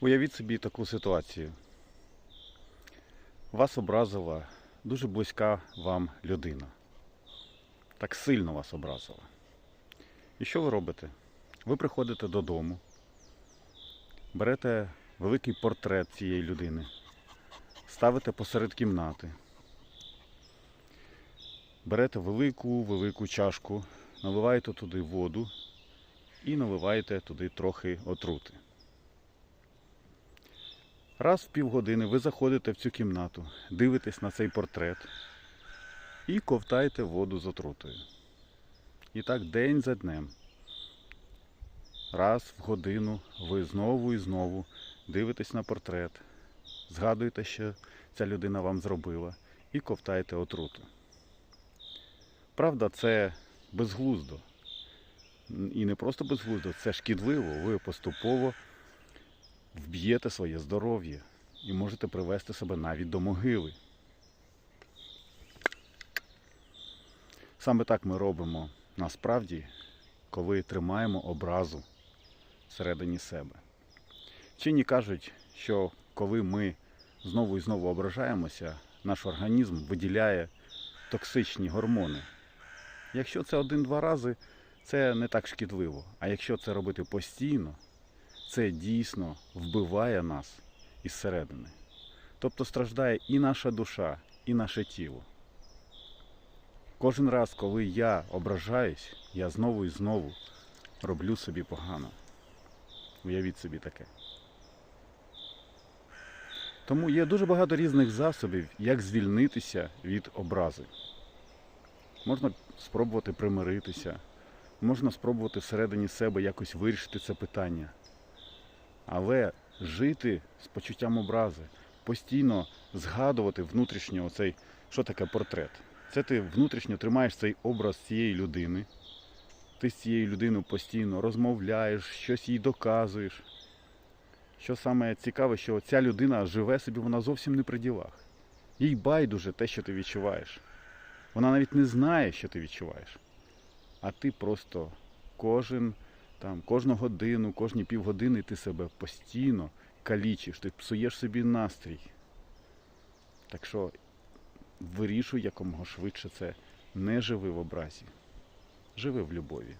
Уявіть собі таку ситуацію. Вас образила дуже близька вам людина. Так сильно вас образила. І що ви робите? Ви приходите додому, берете великий портрет цієї людини, ставите посеред кімнати, берете велику велику чашку, наливаєте туди воду і наливаєте туди трохи отрути. Раз в півгодини ви заходите в цю кімнату, дивитесь на цей портрет і ковтаєте воду з отрутою. І так день за днем. Раз в годину ви знову і знову дивитесь на портрет, згадуєте, що ця людина вам зробила, і ковтаєте отруту. Правда, це безглуздо. І не просто безглуздо, це шкідливо. Ви поступово вб'єте своє здоров'я і можете привести себе навіть до могили. Саме так ми робимо насправді, коли тримаємо образу всередині себе. Вчені кажуть, що коли ми знову і знову ображаємося, наш організм виділяє токсичні гормони. Якщо це один-два рази, це не так шкідливо. А якщо це робити постійно, це дійсно вбиває нас із середини. Тобто страждає і наша душа, і наше тіло. Кожен раз, коли я ображаюсь, я знову і знову роблю собі погано. Уявіть собі таке. Тому є дуже багато різних засобів, як звільнитися від образи. Можна спробувати примиритися, можна спробувати всередині себе якось вирішити це питання. Але жити з почуттям образи, постійно згадувати внутрішньо оцей, що таке портрет. Це ти внутрішньо тримаєш цей образ цієї людини. Ти з цією людиною постійно розмовляєш, щось їй доказуєш. Що саме цікаве, що ця людина живе собі, вона зовсім не при ділах. Їй байдуже те, що ти відчуваєш. Вона навіть не знає, що ти відчуваєш. А ти просто кожен там кожну годину, кожні півгодини ти себе постійно калічиш, ти псуєш собі настрій. Так що вирішуй якомога швидше це. Не живи в образі. Живи в любові.